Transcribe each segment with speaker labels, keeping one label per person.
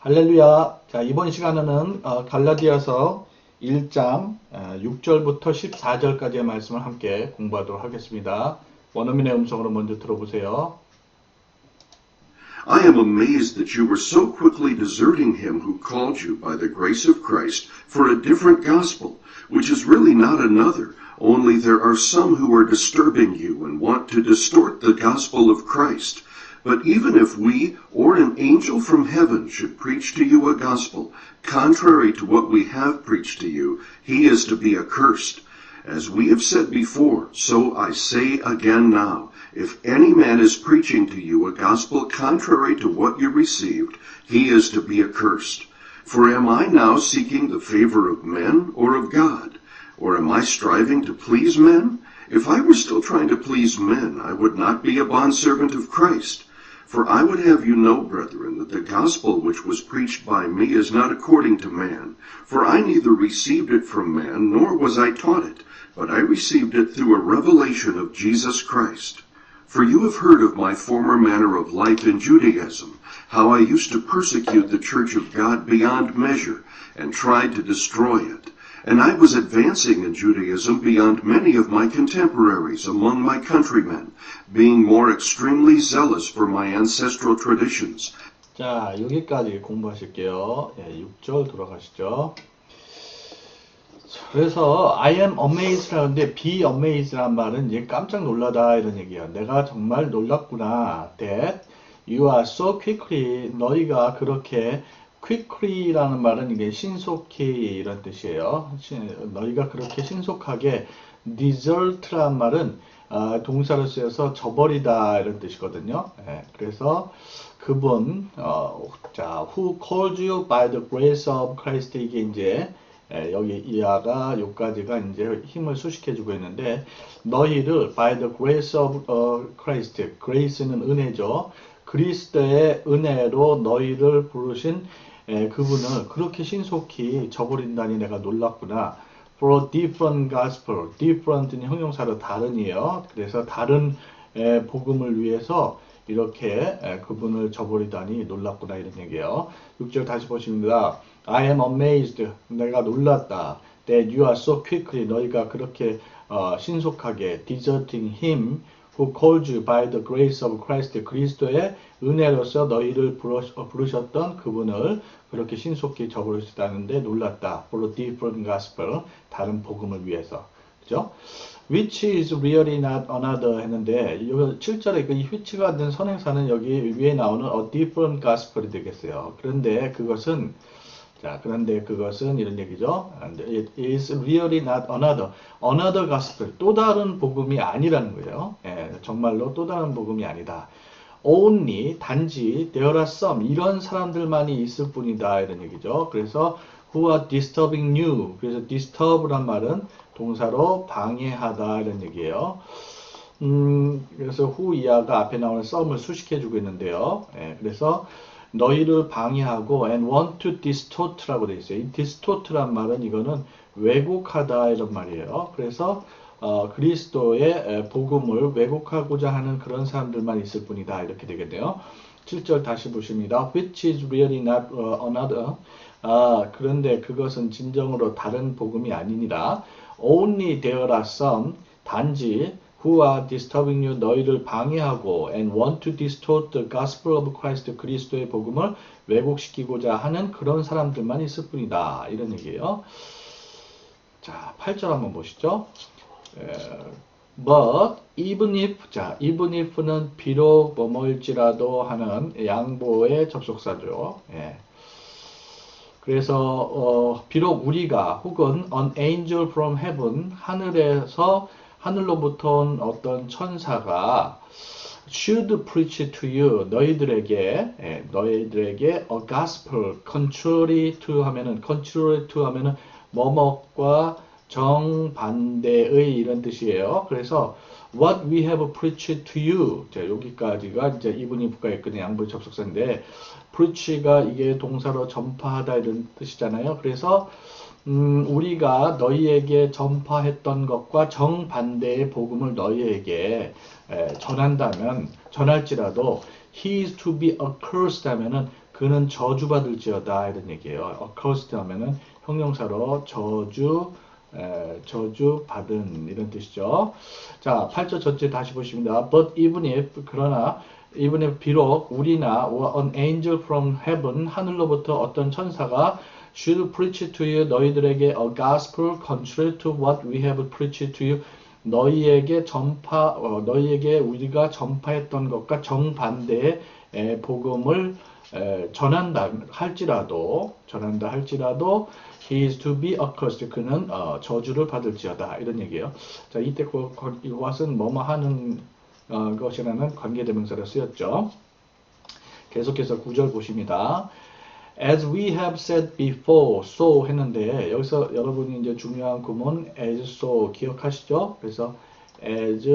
Speaker 1: 할렐루야. 자, 이번 시간에는 어, 갈라디아서 1장 어, 6절부터 14절까지의 말씀을 함께 공부하도록 하겠습니다. 원어민의 음성으로 먼저 들어보세요.
Speaker 2: I am amazed that you were so quickly deserting him who called you by the grace of Christ for a different gospel, which is really not another, only there are some who are disturbing you and want to distort the gospel of Christ. But even if we or an angel from heaven should preach to you a gospel contrary to what we have preached to you, he is to be accursed. As we have said before, so I say again now, if any man is preaching to you a gospel contrary to what you received, he is to be accursed. For am I now seeking the favor of men or of God? Or am I striving to please men? If I were still trying to please men, I would not be a bondservant of Christ. For I would have you know, brethren, that the gospel which was preached by me is not according to man. For I neither received it from man, nor was I taught it, but I received it through a revelation of Jesus Christ. For you have heard of my former manner of life in Judaism, how I used to persecute the church of God beyond measure, and tried to destroy it. And I was advancing in Judaism beyond many of my contemporaries among my countrymen, being more extremely zealous for my ancestral traditions.
Speaker 1: 자, 여기까지 공부하실게요. 예, 6절 돌아가시죠. 그래서 I am amazed라는데 be amazed란 말은 이제 깜짝 놀라다 이런 얘기야. 내가 정말 놀랐구나. That you are so quickly 너희가 그렇게 quickly라는 말은 이게 신속히 이런 뜻이에요. 신- 너희가 그렇게 신속하게 desert란 말은 아, 동사로 쓰여서 저버리다 이런 뜻이거든요. 예, 그래서 그분 어, 자 who called you by the grace of Christ 이게 이제 예, 여기 이하가 요까지가 이제 힘을 수식해 주고 있는데 너희를 by the grace of 어, Christ grace는 은혜죠. 그리스도의 은혜로 너희를 부르신 예, 그분을 그렇게 신속히 저버린다니 내가 놀랐구나. For different gospel, different는 형용사로 다른이에요. 그래서 다른 에, 복음을 위해서 이렇게 에, 그분을 저버리다니 놀랐구나 이런 얘기예요. 6절 다시 보십니다. I am amazed. 내가 놀랐다. That you are so quickly. 너희가 그렇게 어, 신속하게 deserting him who called you by the grace of Christ. 그리스도의 은혜로서 너희를 부르, 어, 부르셨던 그분을 그렇게 신속히 저버리셨다는데 놀랐다. For a different gospel. 다른 복음을 위해서. 그죠? which is really not another 했는데 이 7절에 그 which가 된 선행사는 여기 위에 나오는 a different gospel이 되겠어요. 그런데 그것은 자, 그런데 그것은 이런 얘기죠. It is really not another. another gospel. 또 다른 복음이 아니라는 거예요. 예, 정말로 또 다른 복음이 아니다. only 단지 there are some 이런 사람들만이 있을 뿐이다 이런 얘기죠. 그래서 who are disturbing you. 그래서 disturb란 말은 동사로 방해하다 이런 얘기예요. 음, 그래서 who 이하가 앞에 나오는 some을 수식해주고 있는데요. 예, 그래서 너희를 방해하고 and want to distort라고 되어 있어요. 이 distort란 말은 이거는 왜곡하다 이런 말이에요. 그래서 어, 그리스도의 에, 복음을 왜곡하고자 하는 그런 사람들만 있을 뿐이다 이렇게 되겠네요. 7절 다시 보십니다. Which is really not uh, another. 아, 그런데 그것은 진정으로 다른 복음이 아니니라. Only there are some 단지 who are disturbing you 너희를 방해하고 and want to distort the gospel of Christ 그리스도의 복음을 왜곡시키고자 하는 그런 사람들만 있을 뿐이다. 이런 얘기예요. 자, 8절 한번 보시죠. 에, But even if 자 even if는 비록 뭐뭐일지라도 하는 양보의 접속사죠. 예. 그래서 어, 비록 우리가 혹은 an angel from heaven 하늘에서 하늘로부터 온 어떤 천사가 should preach to you 너희들에게 예, 너희들에게 a gospel contrary to 하면은 contrary to 하면은 뭐뭐과 정반대의 이런 뜻이에요. 그래서 what we have preached to you 자 여기까지가 이제 이분이 부가 있거든 양보 접속사인데 preach가 이게 동사로 전파하다 이런 뜻이잖아요. 그래서 음, 우리가 너희에게 전파했던 것과 정반대의 복음을 너희에게 에, 전한다면 전할지라도 he is to be accursed 하면은 그는 저주받을지어다 이런 얘기예요. accursed 하면은 형용사로 저주 에, 저주 받은 이런 뜻이죠. 자, 8절 전체 다시 보십니다. But even if 그러나 even if 비록 우리나 or an angel from heaven 하늘로부터 어떤 천사가 should preach to you 너희들에게 a gospel contrary to what we have preached to you 너희에게 전파 어, 너희에게 우리가 전파했던 것과 정반대의 에, 복음을 에, 전한다 할지라도 전한다 할지라도 he is to be accursed 그는 어, 저주를 받을지어다 이런 얘기예요. 자 이때 그, 그, 이것은 뭐뭐 하는 어, 것이라는 관계대명사로 쓰였죠. 계속해서 구절 보십니다. As we have said before, so 했는데 여기서 여러분이 이제 중요한 구문 as so 기억하시죠? 그래서 as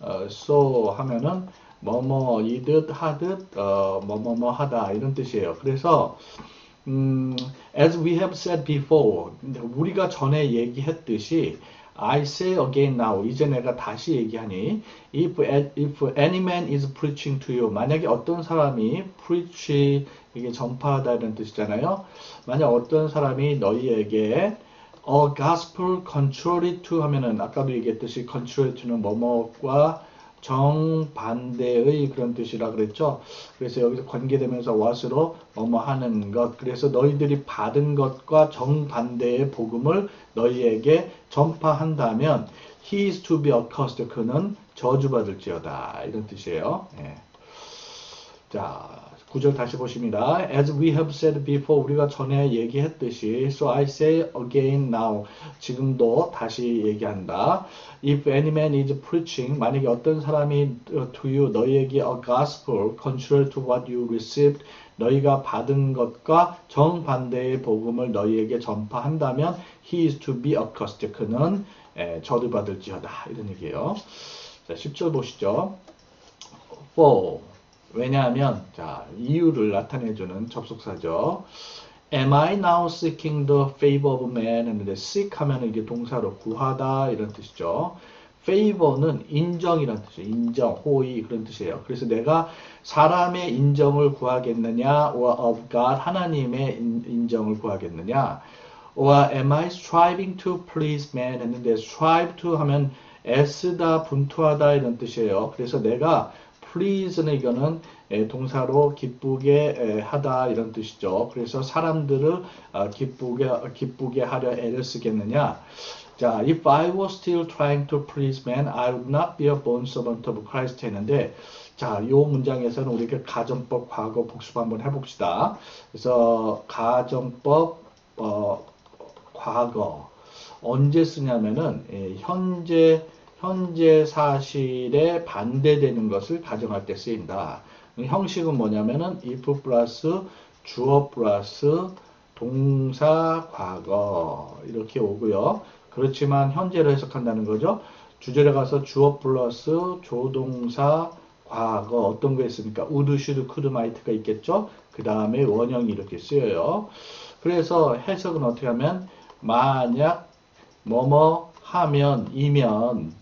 Speaker 1: 어, so 하면은 뭐뭐 이듯 하듯 어, 뭐뭐뭐 하다 이런 뜻이에요. 그래서 음, as we have said before, 우리가 전에 얘기했듯이 I say again now. 이제 내가 다시 얘기하니 if, if any man is preaching to you 만약에 어떤 사람이 preach 이게 전파하다 이런 뜻이잖아요. 만약 어떤 사람이 너희에게 a gospel contrary 하면은 아까도 얘기했듯이 contrary to는 뭐뭐과 정반대의 그런 뜻이라 그랬죠. 그래서 여기서 관계되면서 what으로 뭐뭐 하는 것. 그래서 너희들이 받은 것과 정반대의 복음을 너희에게 전파한다면 he is to be accursed. 그는 저주받을지어다. 이런 뜻이에요. 예. 자, 구절 다시 보십니다. As we have said before, 우리가 전에 얘기했듯이, so I say again now, 지금도 다시 얘기한다. If any man is preaching, 만약에 어떤 사람이 to you, 너희에게 a gospel contrary to what you received, 너희가 받은 것과 정반대의 복음을 너희에게 전파한다면, he is to be accursed. 그는 에, 저주받을지어다. 이런 얘기예요. 자, 10절 보시죠. for 왜냐하면 자 이유를 나타내주는 접속사죠. Am I now seeking the favor of man? 했는데 seek 하면 이게 동사로 구하다 이런 뜻이죠. favor는 인정이란 뜻이에요. 인정, 호의 그런 뜻이에요. 그래서 내가 사람의 인정을 구하겠느냐, or of God 하나님의 인, 인정을 구하겠느냐, or am I striving to please man? 했는데 strive to 하면 애쓰다, 분투하다 이런 뜻이에요. 그래서 내가 please는 이거는 에, 동사로 기쁘게 에, 하다 이런 뜻이죠. 그래서 사람들을 아, 기쁘게 기쁘게 하려 애를 쓰겠느냐? 자, if I was still trying to please man, I would not be a born servant of Christ 했는데, 자, 요 문장에서는 우리가 가정법 과거 복습 한번 해봅시다. 그래서 가정법 어, 과거 언제 쓰냐면은 예, 현재 현재 사실에 반대되는 것을 가정할 때 쓰인다. 형식은 뭐냐면은 if 플러스 주어 플러스 동사 과거 이렇게 오고요. 그렇지만 현재로 해석한다는 거죠. 주절에 가서 주어 플러스 조동사 과거 어떤 거 있습니까? would, should, could, might가 있겠죠. 그 다음에 원형이 이렇게 쓰여요. 그래서 해석은 어떻게 하면 만약 뭐뭐 하면 이면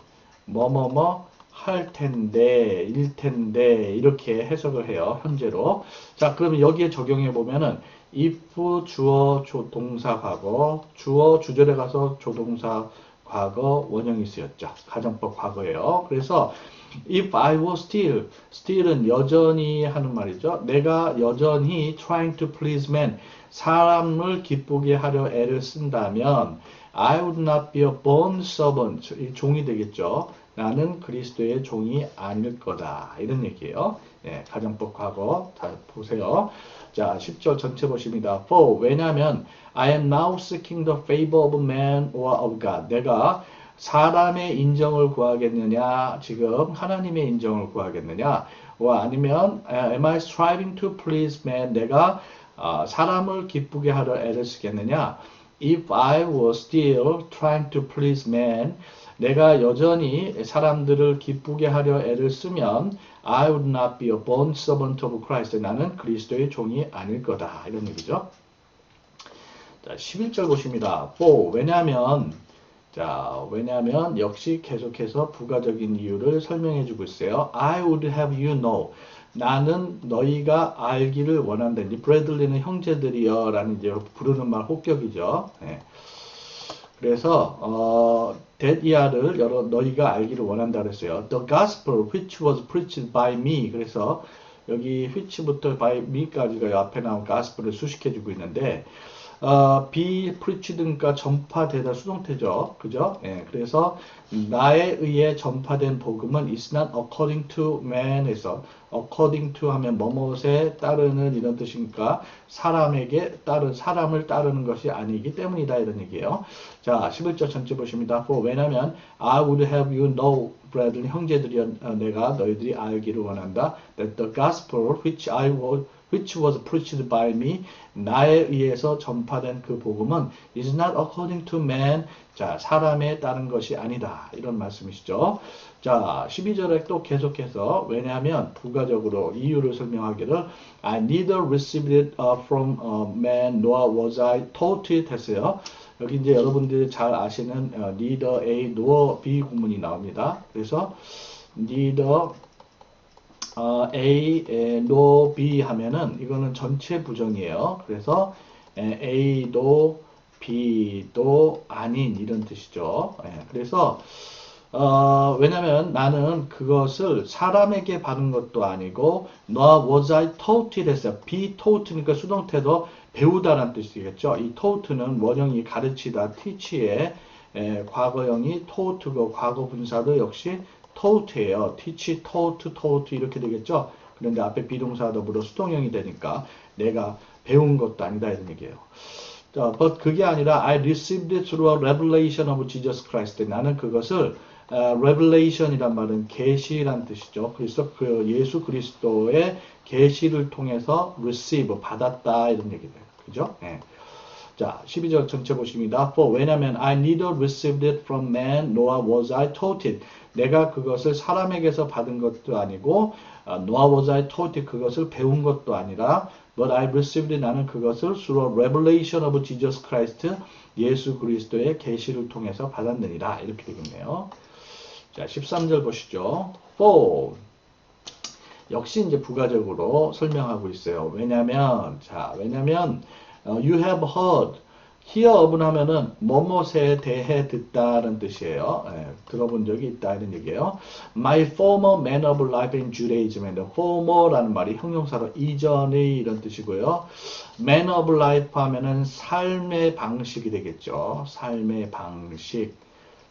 Speaker 1: 뭐뭐뭐 할 텐데 일 텐데 이렇게 해석을 해요 현재로. 자 그러면 여기에 적용해 보면은 if 주어 조, 동사 과거 주어 주절에 가서 조동사 과거 원형이 쓰였죠 가정법 과거예요 그래서 if I was still still은 여전히 하는 말이죠 내가 여전히 trying to please man 사람을 기쁘게 하려 애를 쓴다면 I would not be a born servant 이 종이 되겠죠 나는 그리스도의 종이 아닐 거다. 이런 얘기예요. 예, 가정법 과거 다 보세요. 자, 10절 전체 보십니다. For 왜냐하면 I am now seeking the favor of man or of God. 내가 사람의 인정을 구하겠느냐, 지금 하나님의 인정을 구하겠느냐, 아니면 am I striving to please man? 내가 어, 사람을 기쁘게 하려 애를 쓰겠느냐? If I was still trying to please man, 내가 여전히 사람들을 기쁘게 하려 애를 쓰면 I would not be a born servant of Christ. 나는 그리스도의 종이 아닐 거다. 이런 얘기죠. 자, 11절 보십니다. for 왜냐하면 자, 왜냐하면 역시 계속해서 부가적인 이유를 설명해 주고 있어요. I would have you know. 나는 너희가 알기를 원한다. 이 브래들리는 형제들이여 라는 이제 부르는 말 혹격이죠. 예. 그래서 어, 데디아를 여러 너희가 알기를 원한다 그랬어요. The gospel which was preached by me. 그래서 여기 which부터 by me까지가 앞에 나온 gospel을 수식해 주고 있는데 어, be preached 그러니까 전파되다 수동태죠. 그죠? 예, 그래서 나에 의해 전파된 복음은 is not according to man에서 according to 하면 뭐뭇에 따르는 이런 뜻이니까 사람에게 따른 사람을 따르는 것이 아니기 때문이다 이런 얘기예요. 자, 11절 전체 보십니다. For 왜냐면 I would have you know, brethren 형제들이 어, 내가 너희들이 알기를 원한다. That the gospel which I was which was preached by me 나에 의해서 전파된 그 복음은 is not according to man 자 사람에 따른 것이 아니다. 이런 말씀이시죠. 자 12절에 또 계속해서 왜냐하면 부가적으로 이유를 설명하기를 I neither received it uh, from uh, man nor was I taught it. 했어요. 여기 이제 여러분들이 잘 아시는 어, neither A nor B 구문이 나옵니다. 그래서 neither 어, A, 에, no, B 하면은 이거는 전체 부정이에요. 그래서 에, A도 B도 아닌 이런 뜻이죠. 예, 그래서 어, 왜냐면 나는 그것을 사람에게 받은 것도 아니고 너 was I taught it 했어요. be taught니까 수동태도 배우다라는 뜻이겠죠. 이 taught는 원형이 가르치다, teach의 에, 과거형이 taught고 과거 분사도 역시 taught예요. teach, taught, taught 이렇게 되겠죠. 그런데 앞에 비동사 더불어 수동형이 되니까 내가 배운 것도 아니다 이런 얘기예요. 자, but 그게 아니라 I received it through a revelation of Jesus Christ. 나는 그것을 어, revelation이란 말은 계시란 뜻이죠. 그래서 그 예수 그리스도의 계시를 통해서 receive 받았다 이런 얘기예요. 그죠? 예. 자, 12절 전체 보십니다. For 왜냐면 I neither received it from man nor was I taught it. 내가 그것을 사람에게서 받은 것도 아니고 어, nor was I taught it. 그것을 배운 것도 아니라 but I received. 나는 그것을 through revelation of Jesus Christ. 예수 그리스도의 계시를 통해서 받았느니라. 이렇게 되겠네요. 자, 13절 보시죠. For 역시 이제 부가적으로 설명하고 있어요. 왜냐면 자, 왜냐면 어, you have heard of은 하면은 뭐뭇에 대해 듣다라는 뜻이에요. 예, 들어본 적이 있다 이런 얘기예요. My former manner of life in Judaism. former라는 말이 형용사로 이전의 이런 뜻이고요. manner of life 하면은 삶의 방식이 되겠죠. 삶의 방식.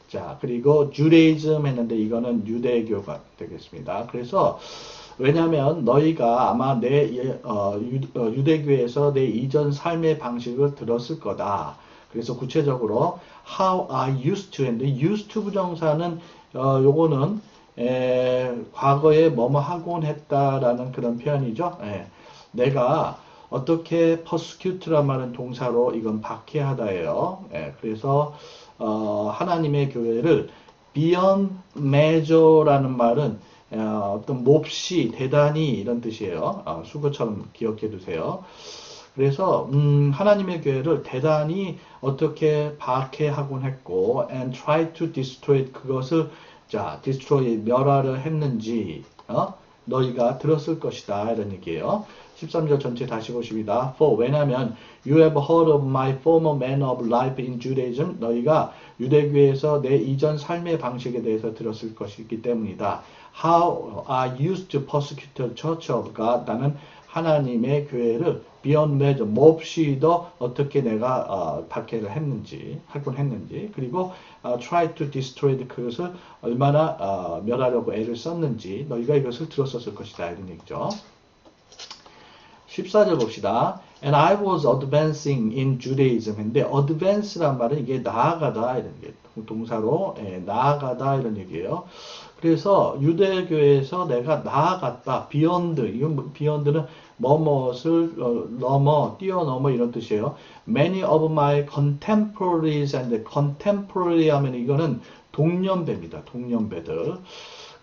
Speaker 1: 자, 그리고 주데이즘 했는데 이거는 유대교가 되겠습니다. 그래서 왜냐하면 너희가 아마 내 예, 어, 유, 어, 유대교에서 내 이전 삶의 방식을 들었을 거다. 그래서 구체적으로 how I used to 했는데 used to 부정사는 어, 요거는 에, 과거에 뭐뭐 하곤 했다라는 그런 표현이죠. 예. 내가 어떻게 persecute란 말은 동사로 이건 박해하다예요. 예, 그래서 어, 하나님의 교회를 beyond measure라는 말은 어, 어떤 몹시 대단히 이런 뜻이에요. 어, 수고처럼 기억해 두세요. 그래서 음, 하나님의 교회를 대단히 어떻게 박해하곤 했고 and try to destroy. 그것을 자 destroy 멸하려 했는지 어? 너희가 들었을 것이다 이런 얘기예요. 13절 전체 다시 보십니다. For 왜냐하면 you have heard of my former manner of life in Judaism. 너희가 유대교에서 내 이전 삶의 방식에 대해서 들었을 것이기 때문이다. How I used to persecute church of God. 나는 하나님의 교회를 beyond measure, 몹시도 어떻게 내가 어, 박해를 했는지, 하곤 했는지, 그리고 어, try to destroy 그것을 얼마나 어, 멸하려고 애를 썼는지 너희가 이것을 들었었을 것이다 이런 얘기죠. 14절 봅시다. And I was advancing in Judaism. 근데 advance란 말은 이게 나아가다 이런 게 동사로 예, 나아가다 이런 얘기예요. 그래서 유대교에서 내가 나아갔다. beyond. 이건 뭐- beyond는 뭐뭇을 어, 넘어 뛰어넘어 이런 뜻이에요. Many of my contemporaries and contemporary 하면 이거는 동년배입니다. 동년배들.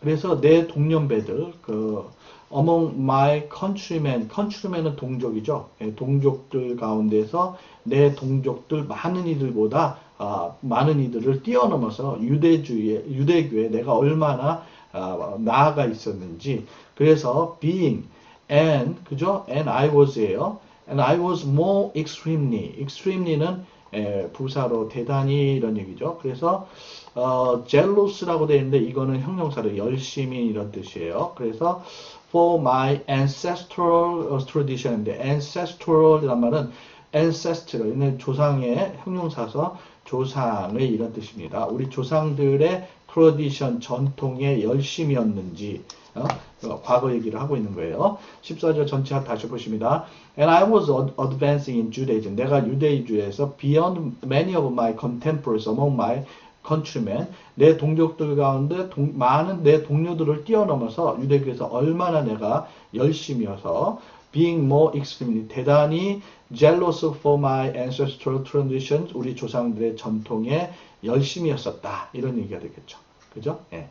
Speaker 1: 그래서 내 동년배들 그 among my countrymen, countrymen은 동족이죠. 예, 동족들 가운데서 내 동족들 많은 이들보다 아, 많은 이들을 뛰어넘어서 유대주의, 유대교에 내가 얼마나 아, 나아가 있었는지. 그래서 being and 그죠? and I was예요. and I was more extremely. extremely는 에, 부사로 대단히 이런 얘기죠. 그래서 어, jealous라고 되어 있는데 이거는 형용사로 열심히 이런 뜻이에요. 그래서 for my ancestral tradition인데 ancestral이란 말은 ancestral 조상의 형용사서 조상의 이런 뜻입니다. 우리 조상들의 tradition 전통의 열심이었는지 어? 어, 과거 얘기를 하고 있는 거예요. 14절 전체 다시 보십니다. And I was ad- advancing in Judaism. 내가 유대주에서 beyond many of my contemporaries among my countrymen. 내 동족들 가운데 동- 많은 내 동료들을 뛰어넘어서 유대교에서 얼마나 내가 열심이어서 being more extremely 대단히 jealous for my ancestral traditions 우리 조상들의 전통에 열심이었었다 이런 얘기가 되겠죠. 그죠? 예.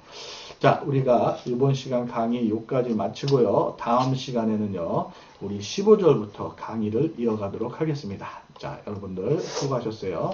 Speaker 1: 자, 우리가 이번 시간 강의 여기까지 마치고요. 다음 시간에는요, 우리 15절부터 강의를 이어가도록 하겠습니다. 자, 여러분들 수고하셨어요.